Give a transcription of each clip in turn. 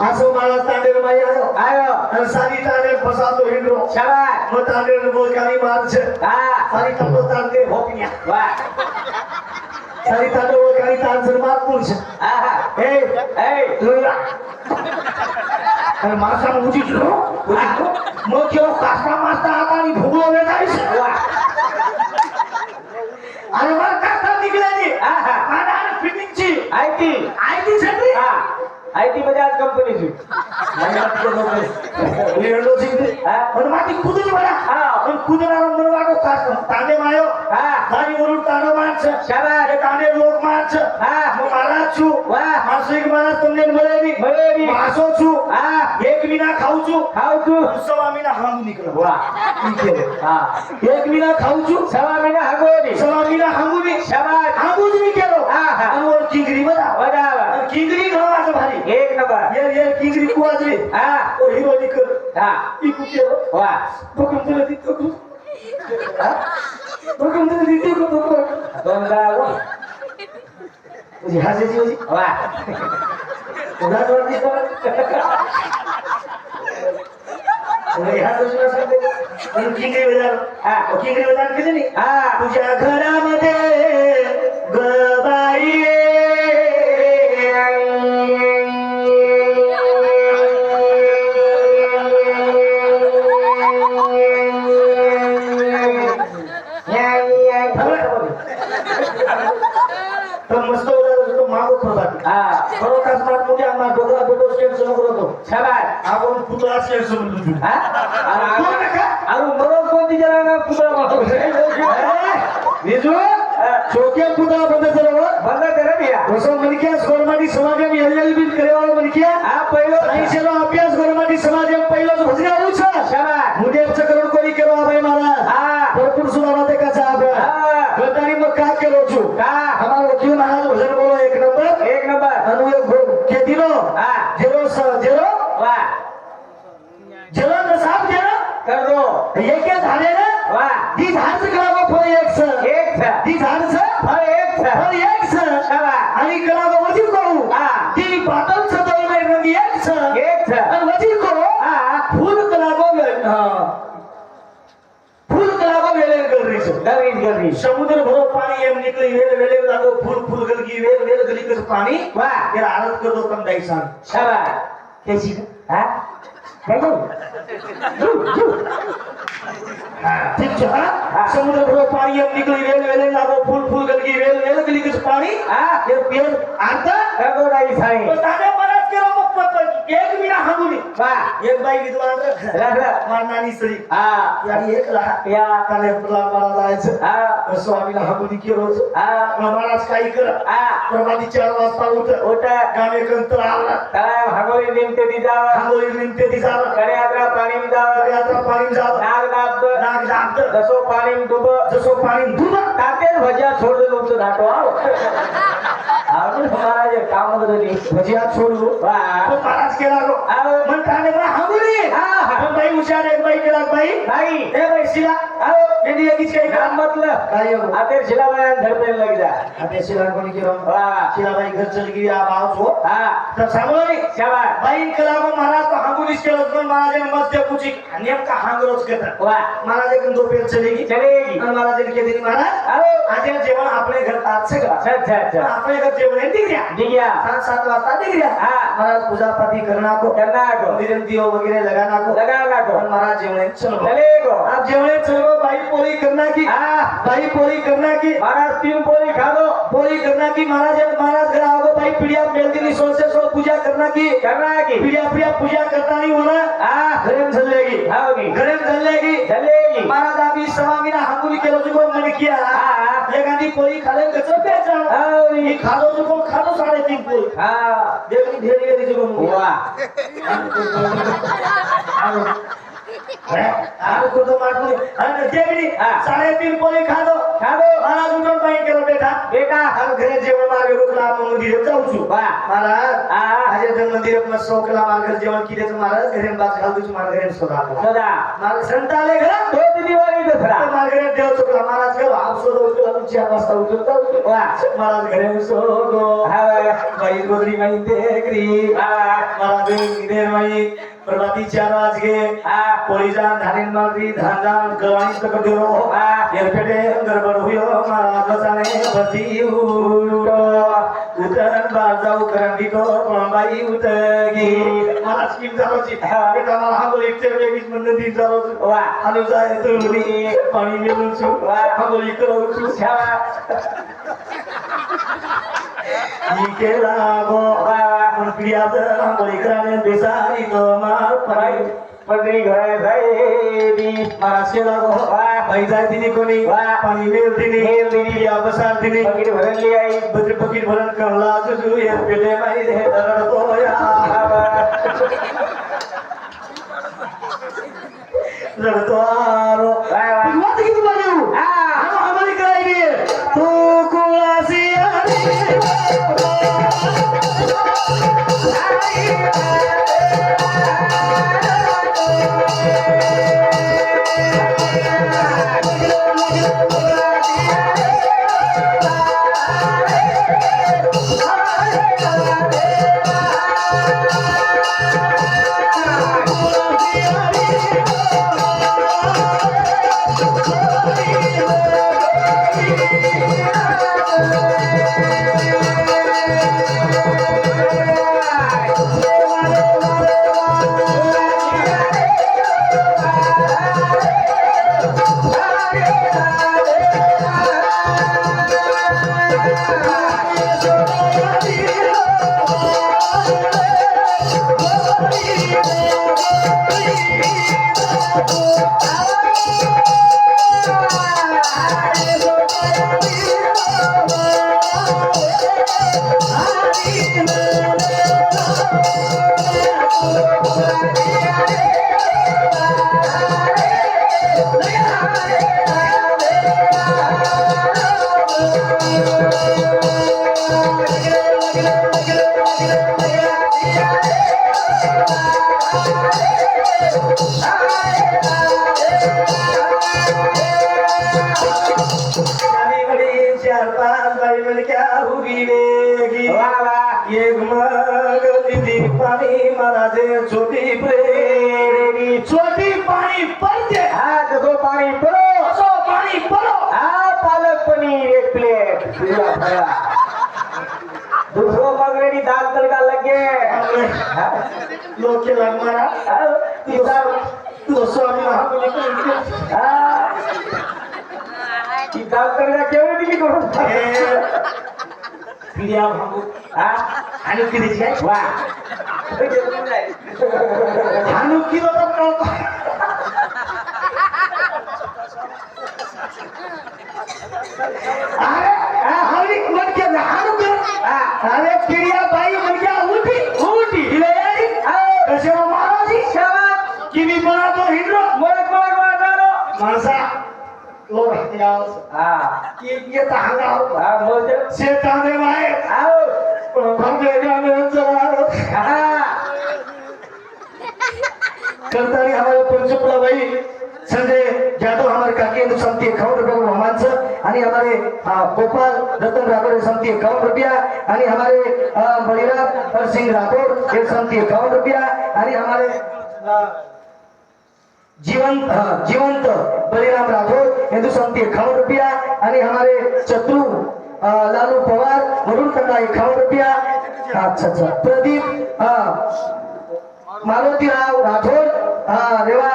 असं मला तांडेल माई आयो आणि सारी तांडेल फसातो हिंडो मग तांडेल बोलकानी मारच सारी तांडो तांडे होकन्या सारी तांडो बोलकानी तांडर मार पुरुष ए तुला आणि मासा उची लो मग केव्हा कास्ता मास्ता आता आणि भुगलो वेळायस आणि मला कास्ता निघाली आणि फिटिंगची आयटी आयती सगळी आय टी आज कंपनीची लेडो पण माझी कुदून मला हा. पण कुदून म्हणून वागो खास ताने मायो. हा. ताने वरून तानो माणस शाबा हे ताने लोक माणस हा. मग महाराज छू वा मासिक मला तुमने मळेवी मळेवी मासो छू हा. एक विना खाऊ छू खाऊ छू सवा महिना हांगू निकलो वा. ठीक आहे. हा. एक विना खाऊ छू सवा महिना हांगू सवा महिना हांगू शाबा हांगू निकलो हा हा. आणि किंगरी बदा बदा किंगरी खाऊ आता भारी. एक नंबर या या किंगरी वाजली हा ओ हा ती कुके वा तो बघून तुला ती ती कुतो बंदा वा तुझी हसायची होती हा किंगरी बजाल केली नाही तुझ्या घरामध्ये गबाई হ্যাঁ খরতাস মাতমুকে আমার বড় বড় স্টেপ শুরু করো তো সবাই আগুন পুতলা স্টেপ শুরু করো হ্যাঁ আর আর মরজ বন্দি যারা না পুতলা মাতো নিজু ಚೌಕಿಯ ಪೂಜಾ ಬಂದಿದ್ದರ ಬಂದ ಕರಬಿಯ ಹೊಸ ಮನಿಕೆ ಗೋರ್ಮಾಡಿ ಸಮಾಜ ಎಲ್ಲೆಲ್ಲಿ ಬಿಲ್ ಕರೆಯುವ ಮನಿಕೆ ಆ ಪೈಲೋ ಐಸೆಲೋ ಅಭ್ಯಾಸ ಗೋರ್ಮಾಡಿ ಸಮಾಜ ಪೈಲೋ ಭಜನೆ ಆವು ಸರ್ ಮುದೇ ಚಕ್ರಣ ಕೋರಿ ಕೆರೋ ಅಭಯ ಮಹಾರಾಜ್ ಭರಪೂರ ಸುನಾಮತೆ ಕಚಾ ಅಭಯ ಗದ್ದಾರಿ ಮಗ ಕಾ ಕೆರೋ छु स- जेरो वाह जेरो न कर. दो एक झाले ना वाह दी झाडचं करावं फळ एक स एक था दी झाडचं और एक था फळ एक स आणि करावं वजीर करू. हा. ती पातळ समुद्र भरो पानी एम निकली वेल वेले दाको फूल फूल गल रेल वेल वेल पानी। वाह ये आदत गर्दो दो कम सर सान सारा छ हां? बोलो जू जू। ठीक है? समुद्र भरो पानी एम निक्लि वेल रेल दाको फूल फूल गल्की रेल वेल वेल पानी। आ ये पेर आ त एगो दाई सान बताने त्याला मग पण एक मिना हागू नये एक बाई काही कर. हा. चार वाजता उठ. उठ. गाणे कंत आला हागोळी निमते ती जावा हागोळी निमते ती जावा करे पाणी जावा करे यात्रा पाणी जावा नाग दाबत. नाग दाबत. जसो पाणी डुब जसो पाणी डुब ताते भजा सोडलं तुमचं धाटो आहो महाराज काम करली भजिया सोडू. महाराज केला गो हा हा बाई हुशार एक बाई केला बाई नाही. ए बाई शिला. आव यांनी एकीच काही काम म्हटलं काय हो? आता शिलाबाया धडपेल लग जा. आता शिला कोणी केलं? वा शिलाबाई घर चल गेली आ भाव छो हा. तर सांगलो शाबास बाई केला गो महाराज तो हांगुलीच केलं पण महाराजाने मध्य पूछी नेमका हांगरोच करता वा. महाराज एक दोपहर चलेगी चलेगी आणि महाराजांनी के दिली महाराज. आव आज हे जेवण आपल्या घर तात सगळं. अच्छा अच्छा आपल्या घर जेवण आहे दिग्र्या दिग्या सात सात वाजता दिग्र्या हा. महाराज पूजा पाठी करना को करना को वगैरे लगाना को लगा ना को पण महाराज जेवण चलो चले गो. आप जेवण चलो बाई पोळी बाई पोळी करना की. महाराज तीन खादो पोळी करना की महाराज महाराज घर आओ भाई पीड़िया मेलती सोच से सो पूजा करना की. करना की. पीड़िया पीड़िया पूजा करता नहीं होना हा घरे में चलेगी होगी घरे में चलेगी चलेगी महाराज आम्ही स्वामीना हांगुली केलो जुको मन किया हा. एखादी पोळी खाले कसं प्यायचं ही. खालो जुको खालो साडेतीन पोळी. हा. देखनी ढेर गेली जुको वा. कुठं मारतोय आणि जेवणी साडे तीन पोळी खादो खादो मला उठून बाईक केलं बेटा. बेटा आणि घरी जेवण मागे रुकला आपण मंदिर जाऊचू महाराज अजय तर मंदिर मग सौकला मार्ग जेवण किती महाराज घरी बाज घाल तुझी मला घरी सोडा सदा मला संत आले घर. तो तुम्ही वाली दसरा मार्गरेट देव चुकला महाराज गेलो आप सोडो उठला तुमची अवस्था उठलो महाराज घरी सोडो. बाई गोदरी माई देगरी महाराज देगरी माई प्रभाती चार वाज गे हा पोळीजा धारीन मारी धांजान गवाणी तक दिरो हा एरपेटे गडबड हुयो महाराज बसाने भरती उठो उतन बाजाऊ करंडी तो बाई उतगी मला स्कीम झालोची हा. बेटा मला हा बोल एकटे वेगळीच म्हणून दी झालो वा आणि जाय तुम्ही पाणी मिळून छु वा. हा बोल इकडं छु छावा ही पण वा दिनी कोणी पाणी या बसार दिनी भरली आई बद्री पकीट भरण करला जुजू ये पेटे माई दे या रडतो Oh, चारी म्हण क्या उभी वेगी एक मग दिदी पाणी महाराजे छोटी प्रेमी. छोटी पाणी पडते. हा तसो पाणी परो असो पाणी पडो. हा पालक पनीर एक प्लेट. तुझा फळा दुसरो मग रेडी दाल तडका लगे? लोक लागणारा हा? तिसरा तो स्वामी महाबली हा? दिली करून? हा? आणि कितीची आहे? वा. हाणू किलो तर कळतो. अरे हरी म्हणजे हाणू कर हा. अरे पिढ्या बाई म्हणजे उठी. उठी. हिलयारी आओ. कसे महाराजी शाबास. की मी म्हणतो हिंद्रो मळक मळक मळक माणसा लोक याव हा हंगाव हा बोलते. शेताने बाहेर. आओ भंगे गाणं चला हा. करतानी हमारे पंचकुला भाई संजय जादव हमारे काके ने समती इक्यावन रुपये को हमान से आणि हमारे गोपाल रतन राठौर समती इक्यावन रुपया. आणि हमारे हर सिंह राठौर ये समती इक्यावन रुपया. आणि हमारे जीवंत हाँ, जीवंत बलिराम राठौर हिंदू समती इक्यावन रुपया आणि हमारे चतुर लालू पवार वरुण खन्ना इक्यावन रुपया. अच्छा अच्छा. प्रदीप हाँ. मारुतीराव राठोड हा रेवा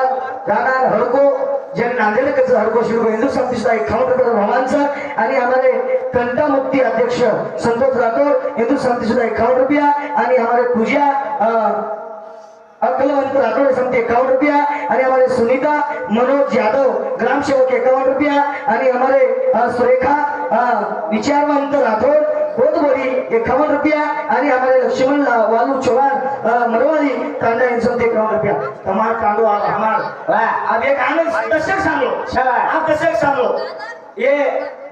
हडको ज्यांनी नांदेड हडको हरकोशी हिंदू संतीचा एकावन्न रुपया भावांचा आणि हमारे कंटा मुक्ती अध्यक्ष संतोष राठोड हिंदू संतीचा एकावन्न रुपया. आणि हमारे पूजा अं, अकलवंत राठोड समती एकावन्न रुपया आणि हमारे सुनीता मनोज यादव ग्राम सेवक एकावन्न रुपया आणि हमारे सुरेखा विचारवंत राठोड बोधबोरी एकावन्न रुपया आणि हमारे लक्ष्मण वालू चौहान अ, मरवाली तांडा यांचं समती एकावन्न रुपया. कांडो आप हमार वाह अब एक आनंद दशक सांगलो. आप दशक सांगलो ये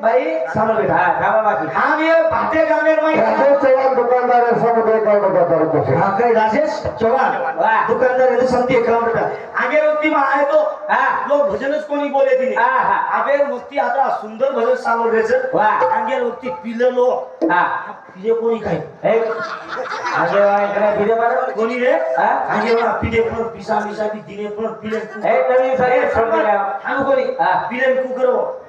भाई सांगलो बेटा हा थांबा बाकी। हम ये भाटे गामेर में राजेश चव्हाण दुकानदार आहे समुदाय काय करतो हाँ कई राजेश चौहान वाह. दुकानदार हिंदू समती एकावन्न रुपया आगे वक्ती में आए तो हा। लोक भजनच कोणी बोले तिने हा हा। आगे वक्ती आता सुंदर भजन सांगू द्यायचं वाह. आगे वक्ती पिलेलो हा। पिले कोणी काय हे आगे वा इकडे फिरे मारो कोणी रे? हा? आगे वा पिले पण पिसा मिसा बी दिने पण पिले हे नवीन सोडून द्या. आम्ही कोणी हा. पिले कुकर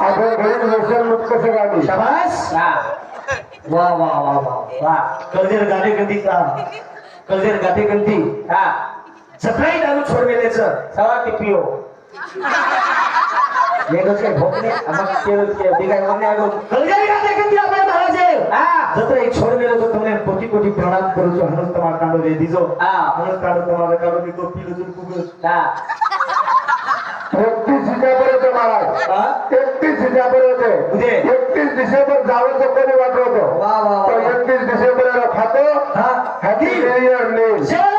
आपण घरी व्यसन मुक्त गाडी शाबास. हा. वा वा वा वा. वा. कलदेर गाडे गंदी का? कलदेर गाडे गंदी. हा. सकाळी दारू सोडवेल्याचं सवा ते पिओ वेगळंच काय भोगणे मग तेच के बिगाय म्हणणे आगो कलदेर गाडे गंदी आपल्या महाराजे हा. जत्र एक छोड़ मेलो तो तुमने कोटी कोटी प्रणाम करू छो हनुस तमा कांडो दे दीजो. हा. हनुस कांडो तमा कांडो दी तो पीलो जुन कुगल हा. एकतीस डिसेंबर महाराज. हा? एकतीस डिसेंबर होते उद्या. एकतीस डिसेंबर जावं कोणी वाटवतो तर एकतीस डिसेंबर खातो. हॅपी न्यू इयर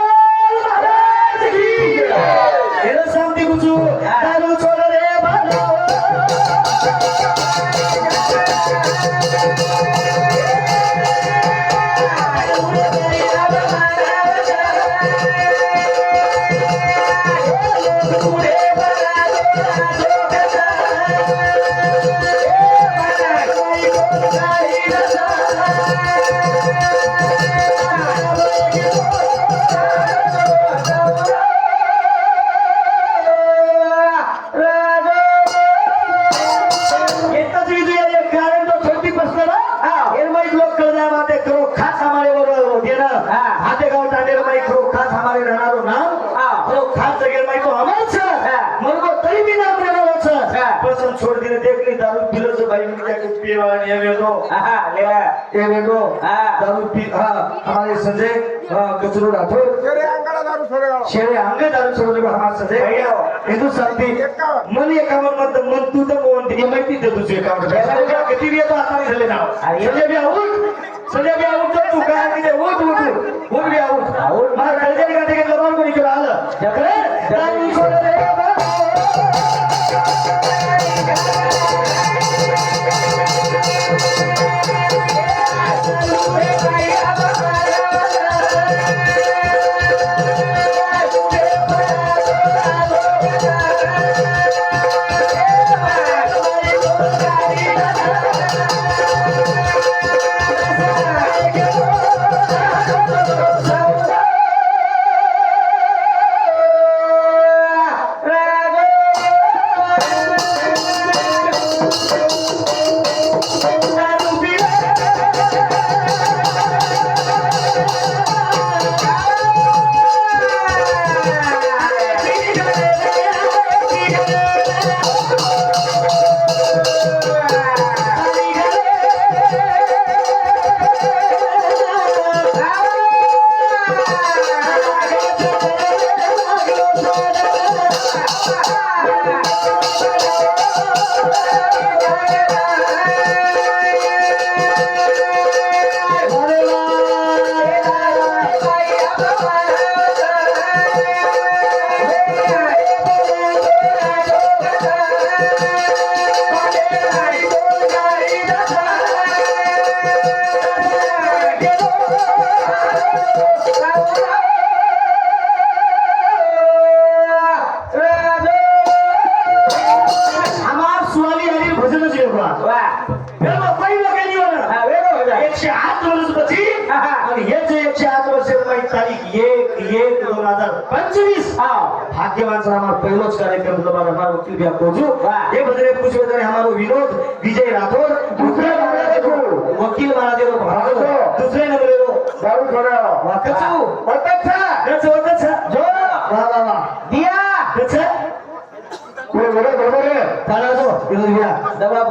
हमारे रहणारो नाम हा. खास माहीत तो हमारच हा. मरगो तरी भी नाम रहणारच हा. पसंद छोड़ दिने देख ली दारू पिलो से भाई मुझे पीवा ये हा ये हा. दारू पी हाँ हमारे संजय कचरू राठौर शेरे अंगे दारू सोडले बा हमारे संजय भैया. हिंदू शांती मन एकावन्न मत मन तू तर मोहन तिने माहिती दे तुझे एकावन्न. किती येतो आता झाले नाव. Sanjay B out. Sanjay B out तू काय किती उठ. उठ उठ उठ. बी आऊट मला कळजे का? ते कोणी केलं आलं हमारा हमारा वकील भैया कोजू वाह। ये बदले कुछ बदले हमारो विनोद विजय राठौर दूसरे नंबर देखो वकील महाराज भागो दूसरे नंबर देखो दारू सोडावा वाकचू पत्ता कच वकच जो वा वा वा दिया कच तुला बरं बरोबर आहे तारा जो विरोध घ्या दबा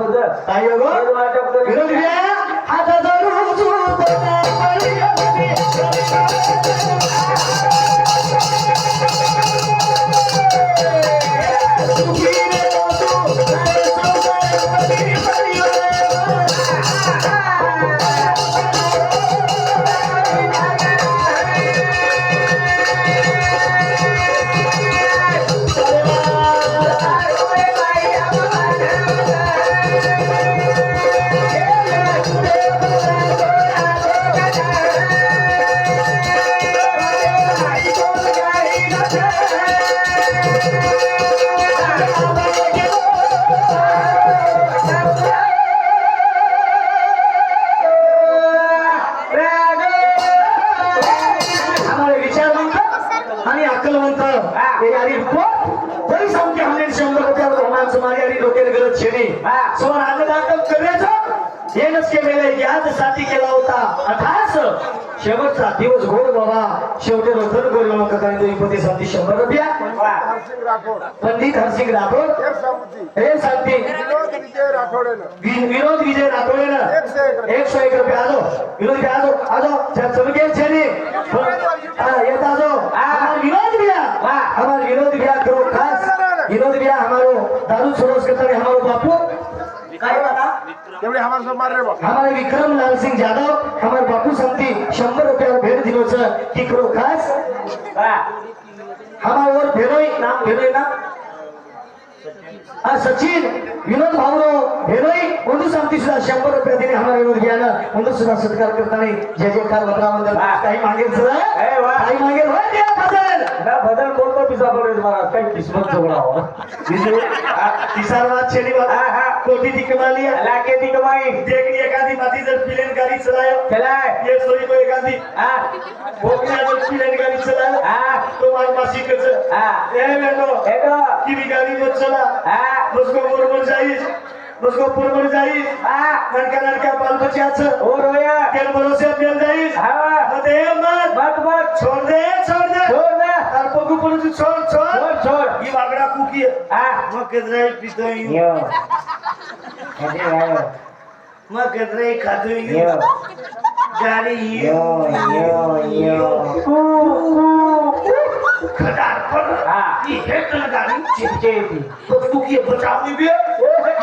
पती सांगते शंभर रुपया. राठोड. पंडित हरसिंग राठोड. हे सांगते. विनोद विजय एकशे एक रुपये. सौ एक रुपये. आजो. विनोद भैया आजो. आजो. चमके छेनी. हाँ ये तो आजो हमारे विनोद भैया। हमारे विनोद भैया करो खास. विनोद भैया हमारो दारू सरोस करता है हमारो बापू. काय बता हमारे सब मार रे बा हमारे विक्रम लाल सिंह यादव हमारे बापू समती शंभर रुपयावर भेट दिलोच की करो खास. हमारे और भेरोई नाम भेरोई ना हा सचिन विनोद भाऊनो भेरोई ಒಂದು समती सुद्धा शंभर रुपया दिने हमारे विनोद भैया ना ಒಂದು सुद्धा सत्कार करताना जय जयकार वत्रावंदन वाह. काही मागेल सुद्धा ए, वाह. काही मागेल भजन कोणता पिसा पिलेन गाडी चलाय. चलाय. ये गाडी चलाय. हा. तो मान मासी कच हा. ए बेटो. बेटो. की गाडी मत चला. हा. उसको बरोबर जाईस. उसको पुरबर जाईस. हा. नडका नडका पाल बचाच ओ हो, रोया. तेल भरोसे मिल जाईस. हा. मत. मत मत. छोड़ दे. पगू पडू तू छोड़ छोड़ छोड़ छोड़ ही वागडा कुकी हा मग केद्राई पितोय यो अरे आयो मग केद्राई खातोय यो गाडी यो यो यो खटार पर हाँ। ये हेट गाड़ी चिपचे थी तो तू की बचाव भी ये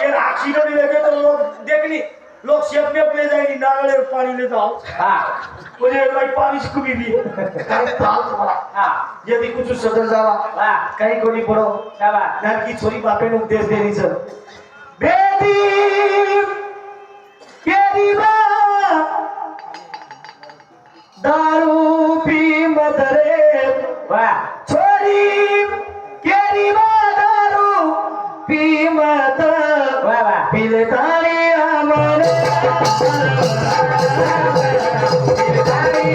एक्सीडेंट लगे तो लोग देखनी लोग शेप में ले जाएंगे नाले में पानी ले जाओ हा मुझे भाई पानी से कुभी भी हा. यदि कुछ सदर जावा. काही कोणी पडो शाबा नानकी छोरी बापेन उपदेश देनी सर बेटी केरी दारू पी मत रे वा छोरी केरी दारू पी मत वा वा. पिले तारी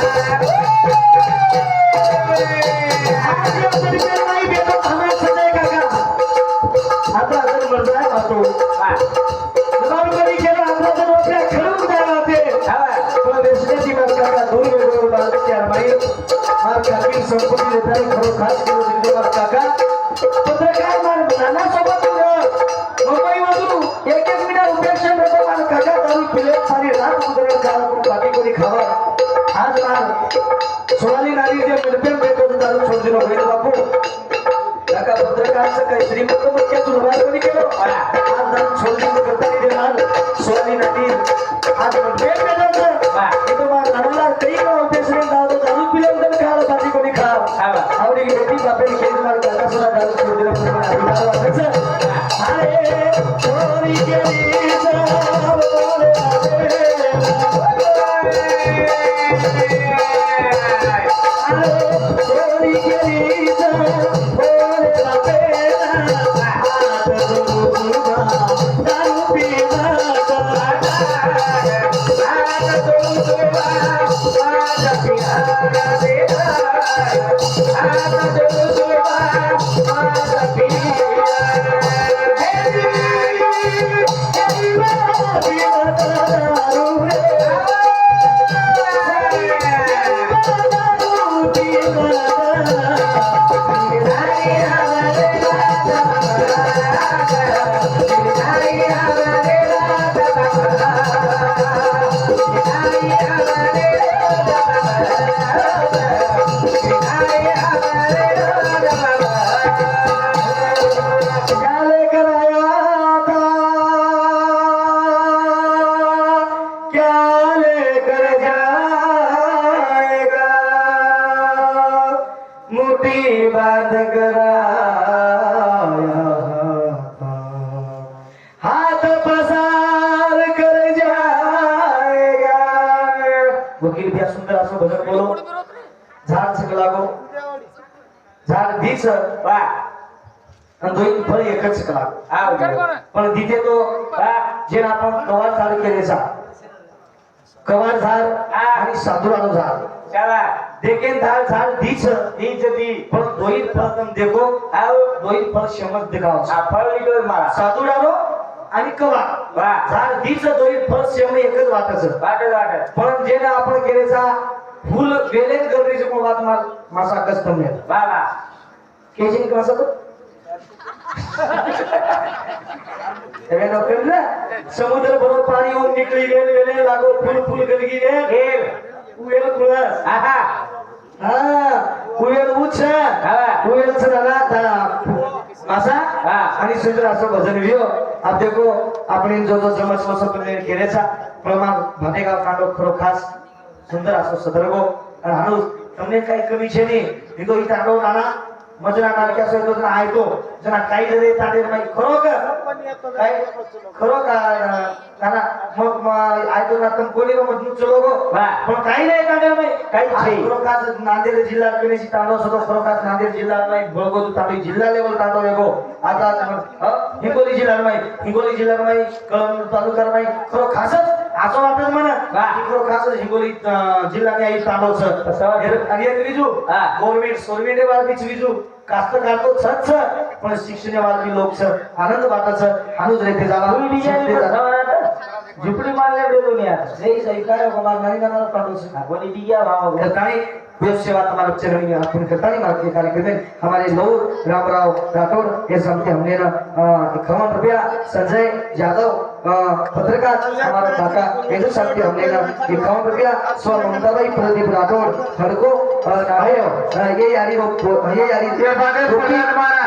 Woo! खेळ मार दोन फळ एकच कला पण तिथे तो जे आपण कवार झाड केलेचा कवार झाड आणि साधुरानो झाड. देखेन झाड झाड दीच पण दोन फळ तम देखो. दोन फळ शमक दिखाओ साधुरानो आणि कवार. झाड दीच दोन फळ शम एकच वाटायचं पण जे ना आपण केलेचा फुल वेलेच गरजेचे कोण मार मासा कसं तो तेव्हा नोकरी ना समुद्र बरोबर पाणी येऊन निकली गेल गेले लागो फुल फुल गलगी गेल कुळस. आहा. हा कुवेल उच्च. आणि सुंदर असं भजन वियो आप देखो आपण जो जो जमस मस केल्याचा प्रमाण भातेगाव कांडो खरो खास सुंदर असो सदर्भ. आणि हाणूस તમને કઈ કમી છે નહીં નીકો ઈ તારો નાના मजना नारके जना काही जरी ताटेर माई खरो काय खरो का मग आयतो ना तम कोणी मग मजनू चलो पण काही नाही ताटेर माई काही नाही. नांदेड जिल्हा कनेशी तांडो सतो खरो का नांदेड जिल्हा माई बळगो तू जिल्हा लेवल तांडो वेगो आता हिंगोली जिल्हा माई हिंगोली जिल्हा माई कळम तालुका माई खरो खासच असं वाटत म्हणा. खरं खासच हिंगोली जिल्हा नाही तांडो तसं वाटतं. आणि एक विजू. हा. गव्हर्नमेंट सोलमेंटे बाळकीच विजू. कास्तकार तो सच पण शिक्षणवादी लोक आनंद अनुज रेते झाला. झुपडी मारल्या गेलो नाही आता. जय जय काय कुमार नाही जाणार पाडोस कोणी डिग्या भाव करतानी वेब सेवा तुम्हारे चरण में अर्पण कार्यक्रम में हमारे नौ रामराव राठौड़ ये हमने ना. इक्यावन रुपया संजय यादव पत्रकार हमारा काका ये जो समझते हमने ना इक्यावन रुपया स्व ममताबाई प्रदीप राठौड़ ये यारी ये यारी. ये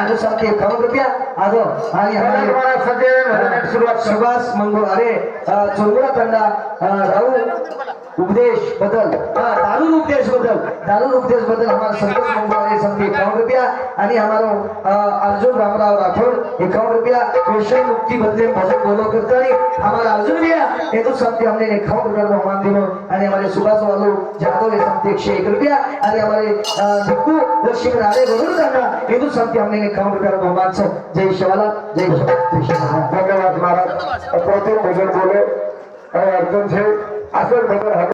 जो समझते इक्यावन रुपया आदो आणि हमारे सुभाष मंगळ अरे चोरगुडा तंडा राहू. उपदेश बदल. दारुण उपदेश बदल. दारुण उपदेश बदल हमारा संतोष मंगलवार समिति इक्यावन रुपया. आणि हमारा अर्जुन रामराव राठौड़ इक्यावन रुपया. कृष्ण मुक्ति बदले भजन बोलो करते आणि हमारा अर्जुन भैया हेतु समिति हमने इक्यावन रुपया को मान दिलो आणि हमारे सुभाष वालो जाधव ये समिति एकशे एक रुपया. आणि हमारे भिक्कू लक्ष्मी नारे बरोबर त्यांना हेतु समिति हमने इक्यावन रुपया को मान सो जय शिवाला जय शिवाला धन्यवाद महाराज. प्रत्येक भजन बोलो. अर्जुन से hacer verdad